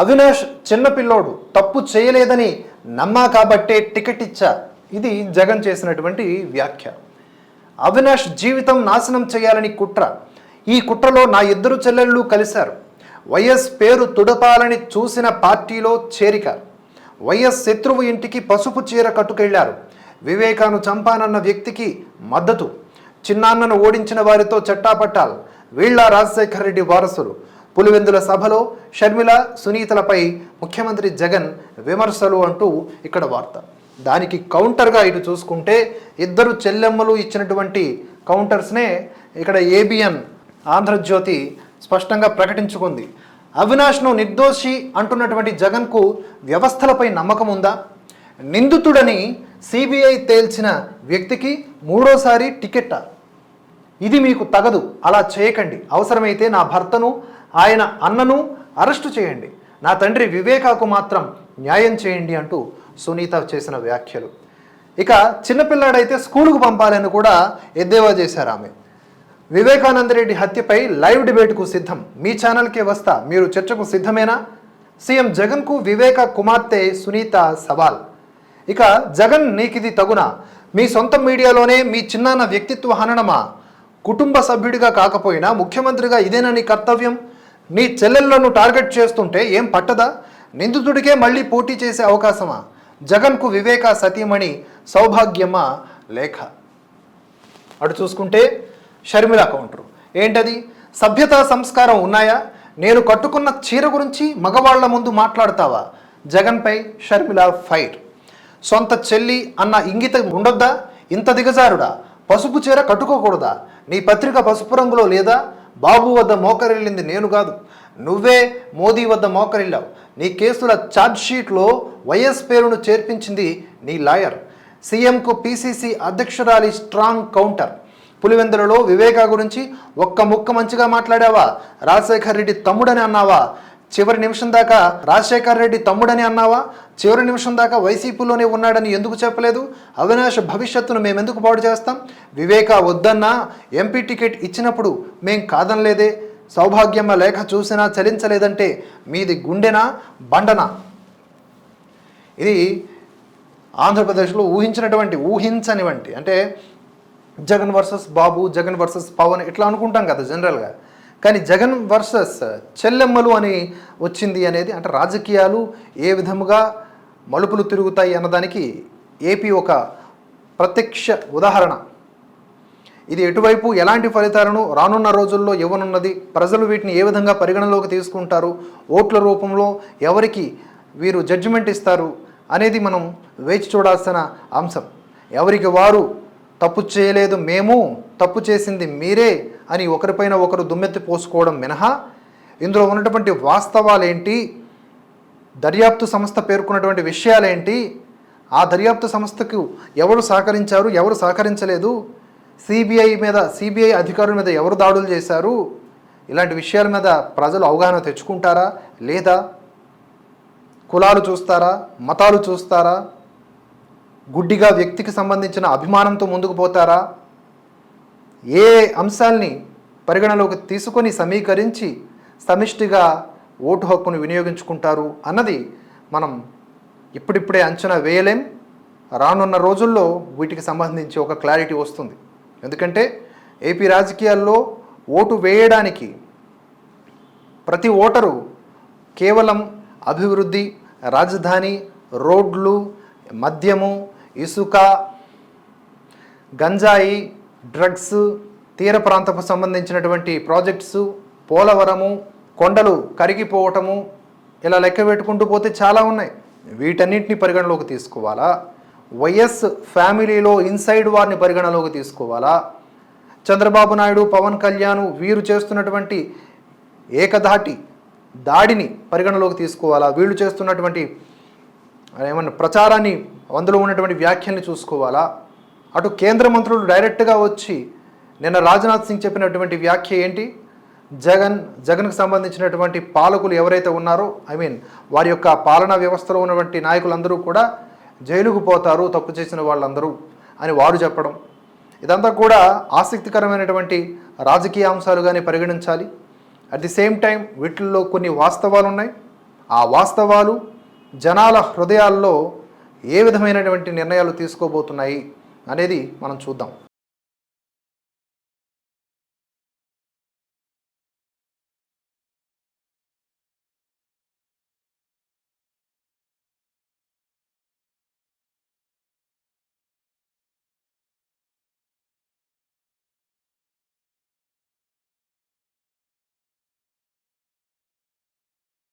అవినాష్ చిన్నపిల్లోడు తప్పు చేయలేదని నమ్మా కాబట్టే టికెట్ ఇచ్చా. ఇది జగన్ చేసినటువంటి వ్యాఖ్య. అవినాష్ జీవితం నాశనం చేయాలని కుట్ర. ఈ కుట్రలో నా ఇద్దరు చెల్లెళ్ళు కలిశారు. వైఎస్ పేరు తుడపాలని చూసిన పార్టీలో చేరిక. వైఎస్ శత్రువు ఇంటికి పసుపు చీర కట్టుకెళ్ళారు. వివేకాను చంపానన్న వ్యక్తికి మద్దతు. చిన్నాన్నను ఓడించిన వారితో చట్టాపట్టాలు. వీళ్ళ రాజశేఖర రెడ్డి వారసులు. పులివెందుల సభలో షర్మిల సునీతలపై ముఖ్యమంత్రి జగన్ విమర్శలు అంటూ ఇక్కడ వార్త. దానికి కౌంటర్గా ఇటు చూసుకుంటే ఇద్దరు చెల్లెమ్మలు ఇచ్చినటువంటి కౌంటర్స్నే ఇక్కడ ఏబిఎన్ ఆంధ్రజ్యోతి స్పష్టంగా ప్రకటించుకుంది. అవినాష్ను నిర్దోషి అంటున్నటువంటి జగన్కు వ్యవస్థలపై నమ్మకం ఉందా నిందితుడని సిబిఐ తేల్చిన వ్యక్తికి మూడోసారి టికెట్టా? ఇది మీకు తగదు అలా చేయకండి. అవసరమైతే నా భర్తను ఆయన అన్నను అరెస్టు చేయండి. నా తండ్రి వివేకాకు మాత్రం న్యాయం చేయండి అంటూ సునీత చేసిన వ్యాఖ్యలు. ఇక చిన్నపిల్లాడైతే స్కూలుకు పంపాలని కూడా ఎద్దేవా చేశారు ఆమె. వివేకానందరెడ్డి హత్యపై లైవ్ డిబేట్కు సిద్ధం. మీ ఛానల్కే వస్తా. మీరు చర్చకు సిద్ధమేనా? సీఎం జగన్కు వివేక కుమార్తె సునీత సవాల్. ఇక జగన్ నీకిది తగునా? మీ సొంత మీడియాలోనే మీ చిన్నాన్న వ్యక్తిత్వ హననమా? కుటుంబ సభ్యుడిగా కాకపోయినా ముఖ్యమంత్రిగా ఇదేనా నీ కర్తవ్యం? నీ చెల్లెళ్ళను టార్గెట్ చేస్తుంటే ఏం పట్టదా? నిందితుడికే మళ్ళీ పోటీ చేసే అవకాశమా? జగన్కు వివేక సతీమణి సౌభాగ్యమా? లేఖ అటు చూసుకుంటే షర్మిల కౌంటరు. ఏంటది? సభ్యతా సంస్కారం ఉన్నాయా? నేను కట్టుకున్న చీర గురించి మగవాళ్ళ ముందు మాట్లాడతావా? జగన్పై షర్మిల ఫైర్. సొంత చెల్లి అన్న ఇంగిత ఉండొద్దా? ఇంత దిగజారుడా? పసుపు చీర కట్టుకోకూడదా? నీ పత్రిక పసుపు రంగులో లేదా? బాబు వద్ద మోకరిల్లింది నేను కాదు. నువ్వే మోదీ వద్ద మోకరిల్లావు. నీ కేసుల ఛార్జ్షీట్లో వైఎస్ పేరును చేర్పించింది నీ లాయర్. సీఎంకు పీసీసీ అధ్యక్షురాలి స్ట్రాంగ్ కౌంటర్. పులివెందులలో వివేకా గురించి ఒక్క ముక్క మంచిగా మాట్లాడావా? రాజశేఖర్ రెడ్డి తమ్ముడని అన్నావా? చివరి నిమిషం దాకా రాజశేఖర్ రెడ్డి తమ్ముడని అన్నావా? చివరి నిమిషం దాకా వైసీపీలోనే ఉన్నాడని ఎందుకు చెప్పలేదు? అవినాష్ భవిష్యత్తును మేము ఎందుకు పాడు చేస్తాం? వివేక వద్దన్నా ఎంపీ టికెట్ ఇచ్చినప్పుడు మేం కాదనలేదే. సౌభాగ్యమ్మ లేఖ చూసినా చలించలేదంటే మీది గుండెనా? బండనా? ఇది ఆంధ్రప్రదేశ్లో ఊహించినటువంటి ఊహించనివంటి. అంటే జగన్ వర్సెస్ బాబు జగన్ వర్సెస్ పవన్ ఇట్లా అనుకుంటాం కదా జనరల్గా. కానీ జగన్ వర్సెస్ చెల్లెమ్మలు అని వచ్చింది అనేది అంటే రాజకీయాలు ఏ విధముగా మలుపులు తిరుగుతాయి అన్నదానికి ఏపీ ఒక ప్రత్యక్ష ఉదాహరణ. ఇది ఎటువైపు ఎలాంటి ఫలితాలను రానున్న రోజుల్లో ఇవ్వనున్నది ప్రజలు వీటిని ఏ విధంగా పరిగణలోకి తీసుకుంటారు ఓట్ల రూపంలో ఎవరికి వీరు జడ్జిమెంట్ ఇస్తారు అనేది మనం వేచి చూడాల్సిన అంశం. ఎవరికి వారు తప్పు చేయలేదు మేము తప్పు చేసింది మీరే అని ఒకరిపైన ఒకరు దుమ్మెత్తి పోసుకోవడం మినహా. ఇందులో ఉన్నటువంటి వాస్తవాలేంటి? దర్యాప్తు సంస్థ పేర్కొన్నటువంటి విషయాలేంటి? ఆ దర్యాప్తు సంస్థకు ఎవరు సహకరించారు ఎవరు సహకరించలేదు? సిబిఐ మీద సిబిఐ అధికారుల మీద ఎవరు దాడులు చేశారు? ఇలాంటి విషయాల మీద ప్రజలు అవగాహన తెచ్చుకుంటారా? లేదా కులాలు చూస్తారా? మతాలు చూస్తారా? గుడ్డిగా వ్యక్తికి సంబంధించిన అభిమానంతో ముందుకు పోతారా? ఏ అంశాల్ని పరిగణలోకి తీసుకొని సమీకరించి సమిష్టిగా ఓటు హక్కును వినియోగించుకుంటారు అన్నది మనం ఇప్పుడిప్పుడే అంచనా వేయలేం. రానున్న రోజుల్లో వీటికి సంబంధించి ఒక క్లారిటీ వస్తుంది. ఎందుకంటే ఏపీ రాజకీయాల్లో ఓటు వేయడానికి ప్రతి ఓటరు కేవలం అభివృద్ధి రాజధాని రోడ్లు మద్యము ఇసుక గంజాయి డ్రగ్స్ తీర ప్రాంతపు సంబంధించినటువంటి ప్రాజెక్ట్స్ పోలవరము కొండలు కరిగిపోవటము ఇలా లెక్క పెట్టుకుంటూ పోతే చాలా ఉన్నాయి. వీటన్నింటిని పరిగణలోకి తీసుకోవాలా? వైఎస్ ఫ్యామిలీలో ఇన్సైడ్ వారిని పరిగణలోకి తీసుకోవాలా? చంద్రబాబు నాయుడు పవన్ కళ్యాణ్ వీరు చేస్తున్నటువంటి ఏకధాటి దాడిని పరిగణలోకి తీసుకోవాలా? వీళ్ళు చేస్తున్నటువంటి ఏమన్నా ప్రచారాన్ని అందులో ఉన్నటువంటి వ్యాఖ్యల్ని చూసుకోవాలా? అటు కేంద్ర మంత్రులు డైరెక్ట్గా వచ్చి నిన్న రాజ్నాథ్ సింగ్ చెప్పినటువంటి వ్యాఖ్య ఏంటి? జగన్ జగన్కు సంబంధించినటువంటి పాలకులు ఎవరైతే ఉన్నారో ఐ మీన్ వారి యొక్క పాలనా వ్యవస్థలో ఉన్నటువంటి నాయకులందరూ కూడా జైలుకు పోతారు తప్పు చేసిన వాళ్ళందరూ అని వారు చెప్పడం. ఇదంతా కూడా ఆసక్తికరమైనటువంటి రాజకీయ అంశాలుగానే పరిగణించాలి. అట్ ది సేమ్ టైం వీటిల్లో కొన్ని వాస్తవాలు ఉన్నాయి ఆ వాస్తవాలు జనాల హృదయాల్లో ఏ విధమైనటువంటి నిర్ణయాలు తీసుకోబోతున్నాయి అనేది మనం చూద్దాం.